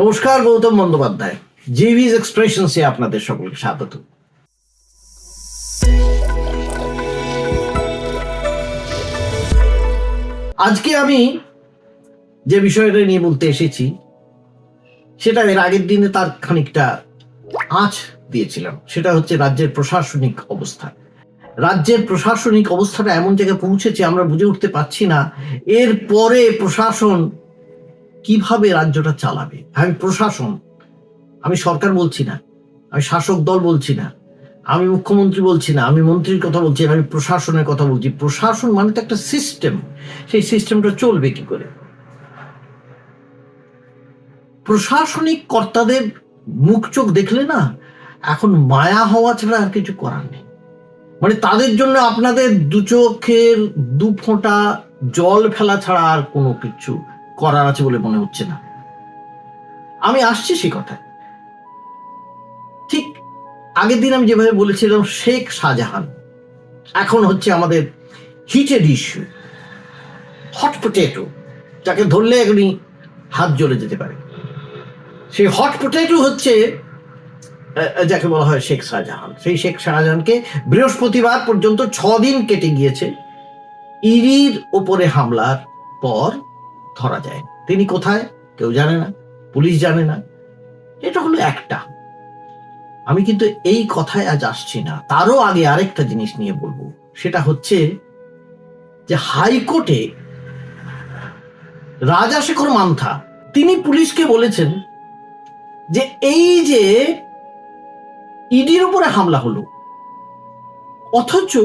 নমস্কার, গৌতম বন্দ্যোপাধ্যায়। জিভিজ এক্সপ্রেশনসে আপনাদের সকলকে স্বাগত। আজকে আমি যে বিষয়টা নিয়ে বলতে এসেছি, সেটা এর আগের দিনে তার খানিকটা আঁচ দিয়েছিলাম। সেটা হচ্ছে রাজ্যের প্রশাসনিক অবস্থা। রাজ্যের প্রশাসনিক অবস্থাটা এমন জায়গায় পৌঁছেছে, আমরা বুঝে উঠতে পারছি না। এর পরে প্রশাসন কীভাবে রাজ্যটা চালাবে? আমি প্রশাসন, আমি সরকার বলছি না, আমি শাসক দল বলছি না, আমি মুখ্যমন্ত্রী বলছি না, আমি মন্ত্রীর কথা বলছি আমি প্রশাসনের কথা বলছি। প্রশাসন মানে তো একটা সিস্টেম সেই সিস্টেমটা চলবে কি করে? প্রশাসনিক কর্তাদের মুখ চোখ দেখলে না, এখন মায়া হওয়া ছাড়া আর কিছু করার নেই। মানে তাদের জন্য আপনাদের দু চোখের দু ফোঁটা জল ফেলা ছাড়া আর কোনো কিছু করার আছে বলে মনে হচ্ছে না। আমি আসছি সে কথায়। ঠিক আগের দিন আমি যেভাবে বলেছিলাম, শেখ শাহজাহান। এখন হচ্ছে আমাদের হিটেড ইস্যু হট পটেটো যাকে ধরলে এখনই হাত জ্বলে যেতে পারে। সেই হট পটেটো হচ্ছে যাকে বলা হয় শেখ শাহজাহান। সেই শেখ শাহজাহানকে বৃহস্পতিবার পর্যন্ত ছ দিন কেটে গিয়েছে। ইরির ওপরে হামলার পর ধরা যায়। তিনি কোথায়? কেউ জানে না। পুলিশ জানে না। এটা হলো একটা। আমি কিন্তু এই কথায় আজ আসছি না। তারও আগে আরেকটা জিনিস নিয়ে বলব। সেটা হচ্ছে যে হাইকোর্টে রাজাশেখর মান্থা, তিনি পুলিশকে বলেছেন যে এই যে ইডির উপরে হামলা হলো, অথচ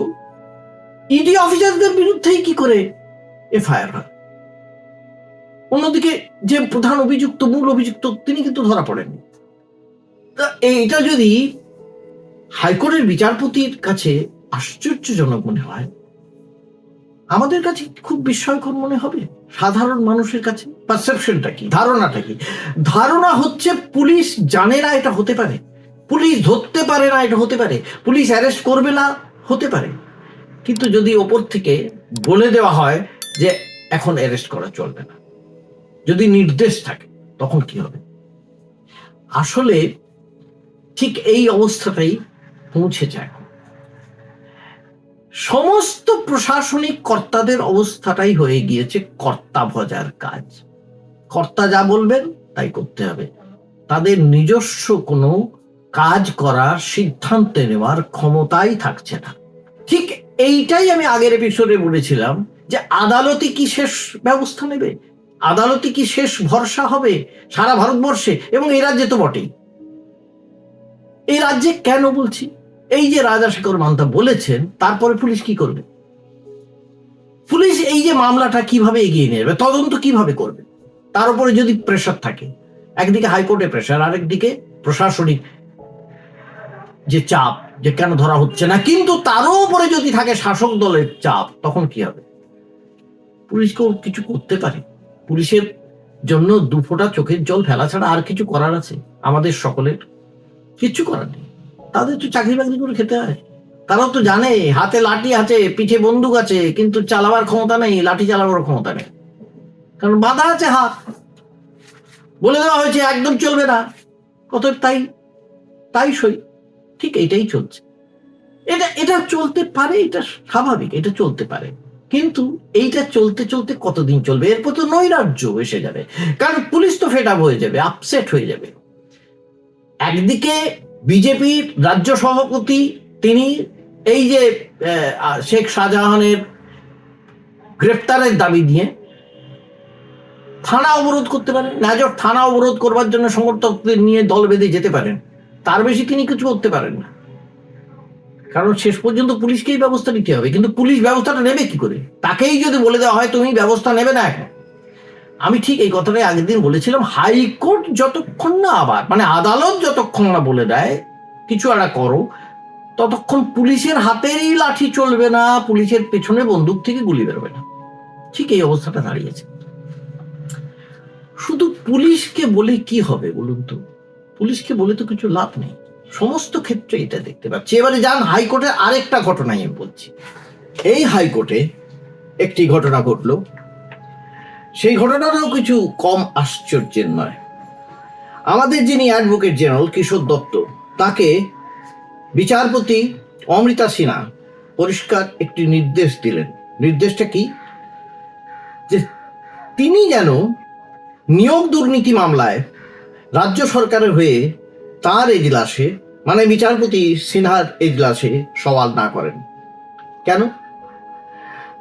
ইডি অফিসারদের বিরুদ্ধেই কি করে এফআইআর হয়? অন্যদিকে যে প্রধান অভিযুক্ত, মূল অভিযুক্ত, তিনি কিন্তু ধরা পড়েননি। এইটা যদি হাইকোর্টের বিচারপতির কাছে আশ্চর্যজনক মনে হয়, আমাদের কাছে খুব বিস্ময়কর মনে হবে? সাধারণ মানুষের কাছে? পারসেপশনটা কি? ধারণাটা কি? ধারণা হচ্ছে পুলিশ জানে না এটা হতে পারে। পুলিশ ধরতে পারে না এটা হতে পারে। পুলিশ অ্যারেস্ট করবে না, হতে পারে। কিন্তু যদি ওপর থেকে বলে দেওয়া হয় যে এখন অ্যারেস্ট করা চলবে না। যদি নির্দেশ থাকে, তখন কি হবে? আসলে ঠিক এই অবস্থাটাই পৌঁছেছে এখন সমস্ত প্রশাসনিক কর্তাদের অবস্থাটাই হয়ে গিয়েছে কর্তা ভজার কাজ। কর্তা যা বলবেন, তাই করতে হবে। তাদের নিজস্ব কোনো কাজ করার সিদ্ধান্ত নেওয়ার ক্ষমতাই থাকছে না। ঠিক এইটাই আমি আগের এপিসোডে বলেছিলাম যে আদালতে কি শেষ ব্যবস্থা নেবে? আদালতে কি শেষ ভরসা হবে সারা ভারতবর্ষে? এবং এই রাজ্যে তো বটেই। এই রাজ্যে কেন বলছি? এই যে রাজাশেখর মান্তা বলেছেন, তারপরে পুলিশ কি করবে? পুলিশ এই যে মামলাটা কীভাবে এগিয়ে নিয়ে যাবে তদন্ত কীভাবে করবে? তার উপরে যদি প্রেশার থাকে, একদিকে হাইকোর্টে প্রেশার আরেকদিকে প্রশাসনিক যে চাপ, যে কেন ধরা হচ্ছে না, কিন্তু তারও উপরে যদি থাকে শাসক দলের চাপ, তখন কি হবে? পুলিশকেও কিছু করতে পারে? পুলিশের জন্য দু ফোঁটা চোখের জল ফেলা ছাড়া আর কিছু করার আছে? আমাদের সকলের। কিচ্ছু করার নেই। তাদের তো চাকরি বাকরি করে খেতে হয়। তারাও তো জানে, হাতে লাঠি আছে, পিঠে বন্দুক আছে, কিন্তু চালাবার ক্ষমতা নেই, লাঠি চালাবার ক্ষমতা নেই। কারণ বাধা আছে হাত বলে দেওয়া হয়েছে, একদম চলবে না। কত তাই তাই সই। ঠিক এটাই চলছে। এটা এটা চলতে পারে, এটা স্বাভাবিক, এটা চলতে পারে। কিন্তু এইটা চলতে চলতে কতদিন চলবে? এরপর তো নৈরাজ্য এসে যাবে। কারণ পুলিশ তো ফেড হয়ে যাবে আপসেট হয়ে যাবে। একদিকে বিজেপির রাজ্য সভাপতি, তিনি এই যে শেখ শাহজাহানের গ্রেপ্তারের দাবি দিয়ে থানা অবরোধ করতে পারেন। নাজর থানা অবরোধ করবার জন্য সমর্থকদের নিয়ে দল বেঁধে যেতে পারেন। তার বেশি তিনি কিছু করতে পারেন না। কারণ শেষ পর্যন্ত পুলিশকেই ব্যবস্থা নিতে হবে। কিন্তু পুলিশ ব্যবস্থাটা নেবে কি করে? তাকেই যদি বলে দেওয়া হয়, তুমি ব্যবস্থা নেবে না এখন। আমি ঠিক এই কথাটাই আগের দিন বলেছিলাম, হাইকোর্ট যতক্ষণ না আবার মানে আদালত যতক্ষণ না বলে দেয়, কিছু একটা করো, ততক্ষণ পুলিশের হাতেরই লাঠি চলবে না, পুলিশের পেছনে বন্দুক থেকে গুলি বেরোবে না। ঠিক এই অবস্থাটা দাঁড়িয়েছে। শুধু পুলিশকে বলে কি হবে বলুন তো? পুলিশকে বলে তো কিছু লাভ নেই। সমস্ত ক্ষেত্রে এটা দেখতে পাচ্ছি। এবারে যান হাইকোর্টের আরেকটা ঘটনাই আমি বলছি। এই হাইকোর্টে একটি ঘটনা ঘটলো। সেই ঘটনাটাও কিছু কম আশ্চর্যের নয়। আমাদের যিনি অ্যাডভোকেট জেনারেল কিশোর দত্ত, তাকে বিচারপতি অমৃতা সিনহা পরিষ্কার একটি নির্দেশ দিলেন। নির্দেশটা কি? যে তিনি যেন নিয়োগ দুর্নীতি মামলায় রাজ্য সরকারের হয়ে তার এজলাসে মানে বিচারপতি সিনহার এজলাসে সওয়াল না করেন। কেন?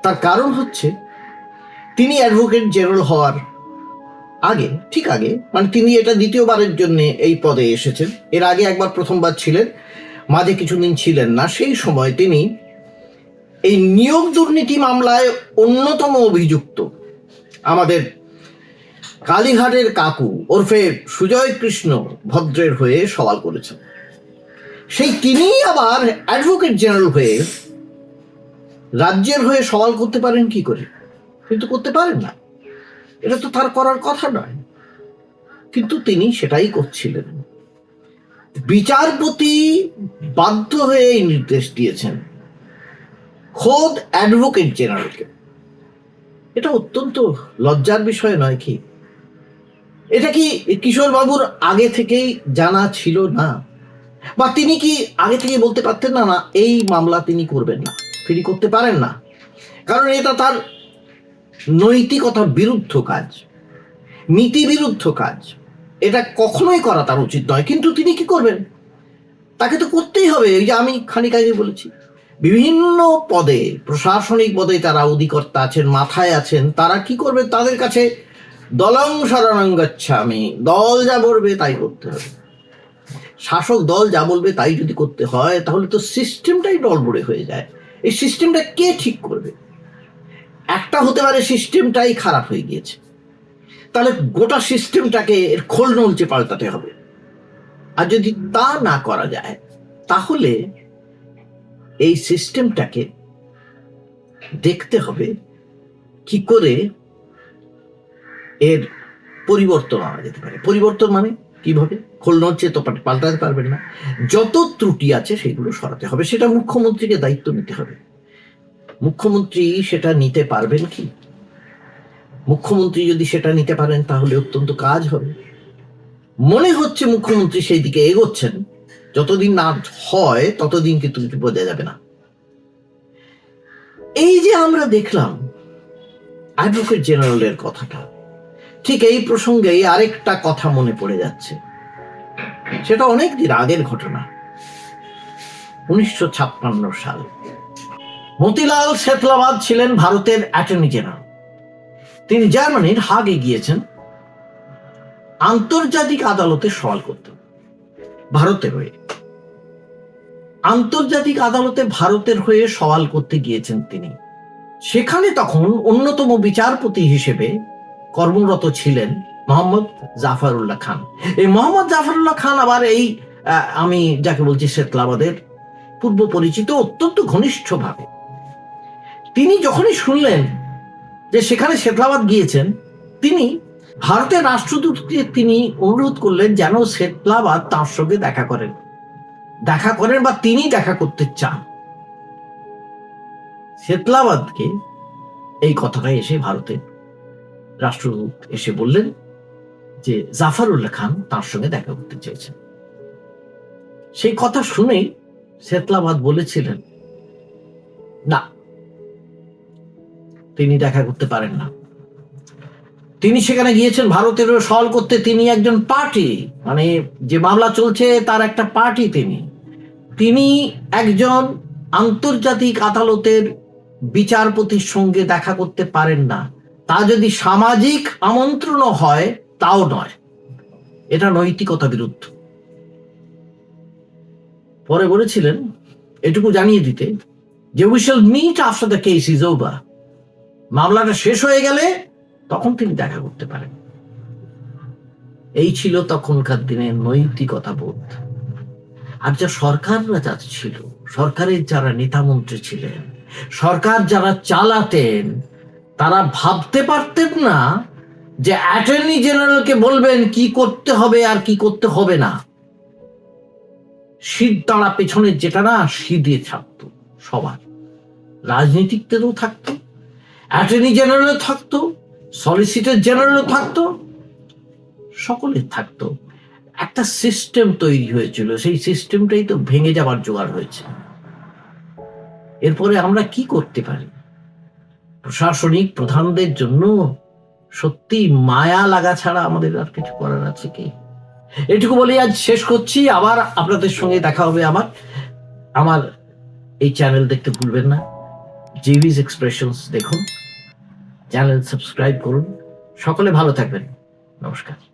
তার কারণ হচ্ছে, তিনি অ্যাডভোকেট জেনারেল হওয়ার আগে, ঠিক আগে মানে তিনি এটা দ্বিতীয়বারের জন্য এই পদে এসেছেন। এর আগে একবার প্রথমবার ছিলেন, মাঝে কিছুদিন ছিলেন না। সেই সময় তিনি এই নিয়োগ দুর্নীতি মামলায় অন্যতম অভিযুক্ত আমাদের কালীঘাটের কাকু ওরফে সুজয় কৃষ্ণ ভদ্রের হয়ে সওয়াল করেছেন। সেই তিনি আবার অ্যাডভোকেট জেনারেল হয়ে রাজ্যের হয়ে সওয়াল করতে পারেন কি করে? কিন্তু করতে পারেন না। এটা তো তার করার কথা নয়। কিন্তু তিনি সেটাই করছিলেন। বিচারপতি বাধ্য হয়ে এই নির্দেশ দিয়েছেন। খোদ অ্যাডভোকেট জেনারেলকে এটা অত্যন্ত লজ্জার বিষয় নয় কি? এটা কি কিশোর বাবুর আগে থেকেই জানা ছিল না? বা তিনি কি আগে থেকে বলতে পারতেন না না, এই মামলা তিনি করবেন না, তিনি করতে পারেন না? কারণ এটা তার নৈতিকতার বিরুদ্ধ কাজ, নীতি বিরুদ্ধ কাজ। এটা কখনোই করা তার উচিত নয়, কিন্তু তিনি কি করবেন? তাকে তো করতেই হবে, এই যে আমি খানিক আগে বলেছি। বিভিন্ন পদে, প্রশাসনিক পদে তারা অধিকর্তা আছেন, মাথায় আছেন, তারা কি করবে? তাদের কাছে দলং শরণং আমি দল যা বলবে তাই করতে হবে। শাসক দল যা বলবে তাই যদি করতে হয়, তাহলে তো সিস্টেমটাই ডলবড়ে হয়ে যায়। এই সিস্টেমটা কে ঠিক করবে? একটা হতে পারে সিস্টেমটাই খারাপ হয়ে গিয়েছে। তাহলে গোটা সিস্টেমটাকে এর খোল নলচে পাল্টাতে হবে। আর যদি তা না করা যায়, তাহলে এই সিস্টেমটাকে দেখতে হবে কি করে এর পরিবর্তন আনা যেতে পারে। পরিবর্তন মানে কীভাবে? খোল নড়ছে তো পাল্টাতে পারবেন না। যত ত্রুটি আছে সেগুলো সরাতে হবে। সেটা মুখ্যমন্ত্রীকে দায়িত্ব নিতে হবে। মুখ্যমন্ত্রী সেটা নিতে পারবেন কি? মুখ্যমন্ত্রী যদি সেটা নিতে পারেন, তাহলে অত্যন্ত কাজ হবে। মনে হচ্ছে মুখ্যমন্ত্রী সেই দিকে এগোচ্ছেন। যতদিন না হয়, ততদিন কিন্তু কিছু বোঝা যাবে না। এই যে আমরা দেখলাম অ্যাডভোকেট জেনারেলের কথাটা ঠিক এই প্রসঙ্গেই আরেকটা কথা মনে পড়ে যাচ্ছে। সেটা অনেক দিন আগের ঘটনা। উনিশশো ছাপ্পান্ন সাল। মতিলাল শেতলাবাদ ছিলেন ভারতের অ্যাটর্নি জেনারেল। তিনি জার্মানির হাগে গিয়েছেন। আন্তর্জাতিক আদালতে সওয়াল করতে ভারতের হয়ে। আন্তর্জাতিক আদালতে ভারতের হয়ে সওয়াল করতে গিয়েছেন তিনি। সেখানে তখন অন্যতম বিচারপতি হিসেবে কর্মরত ছিলেন মোহাম্মদ জাফরুল্লাহ খান। এই মোহাম্মদ জাফরুল্লাহ খান আবার এই আমি যাকে বলছি শেতলাবাদের পূর্ব পরিচিত অত্যন্ত ঘনিষ্ঠভাবে। তিনি যখনই শুনলেন যে সেখানে শেতলাবাদ গিয়েছেন, তিনি ভারতের রাষ্ট্রদূতকে তিনি অনুরোধ করলেন যেন শেতলাবাদ তার সঙ্গে দেখা করেন। দেখা করেন বা তিনি দেখা করতে চান। শেতলাবাদকে এই কথাটাই এসে ভারতের রাষ্ট্রদূত এসে বললেন যে জাফরুল্লাহ খান তার সঙ্গে দেখা করতে চেয়েছেন। সেই কথা শুনেই শেতলাবাদ বলেছিলেন, না, তিনি দেখা করতে পারেন না। তিনি সেখানে গিয়েছেন ভারতের সওয়াল করতে। তিনি একজন পার্টি মানে যে মামলা চলছে তার একটা পার্টি তিনি। তিনি একজন আন্তর্জাতিক আদালতের বিচারপতির সঙ্গে দেখা করতে পারেন না। তা যদি সামাজিক আমন্ত্রণও হয়, তাও নয়। এটা নৈতিকতা বিরুদ্ধ। পরে বলেছিলেন, এটুকু জানিয়ে দিতে, যে we shall meet after the case is over মামলাটা শেষ হয়ে গেলে তখন তিনি দেখা করতে পারেন। এই ছিল তখনকার দিনে নৈতিকতা বোধ। আর যা সরকাররা যা ছিল সরকারের যারা নেতামন্ত্রী ছিলেন, সরকার যারা চালাতেন তারা ভাবতে পারতেন না যে অ্যাটর্নি জেনারেলকে বলবেন কি করতে হবে আর কি করতে হবে না। শীত তারা পেছনে যেটা না শীতে থাকতো সবার। রাজনীতিকদেরও থাকতো, অ্যাটর্নি জেনারেলও থাকতো, সলিসিটর জেনারেলও থাকতো, সকলের থাকতো। একটা সিস্টেম তৈরি হয়েছিল, সেই সিস্টেমটাই তো ভেঙে যাবার জোগাড় হয়েছে। এরপরে আমরা কি করতে পারি? প্রশাসনিক প্রধানদের জন্য সত্যি মায়া লাগা ছাড়া আমাদের আর কিছু করার আছে কি? এটুকু বলে আজ শেষ করছি। আবার আপনাদের সঙ্গে দেখা হবে আমার। আমার এই চ্যানেল দেখতে ভুলবেন না। জিভিস এক্সপ্রেশনস দেখুন। চ্যানেল সাবস্ক্রাইব করুন। সকলে ভালো থাকবেন। নমস্কার।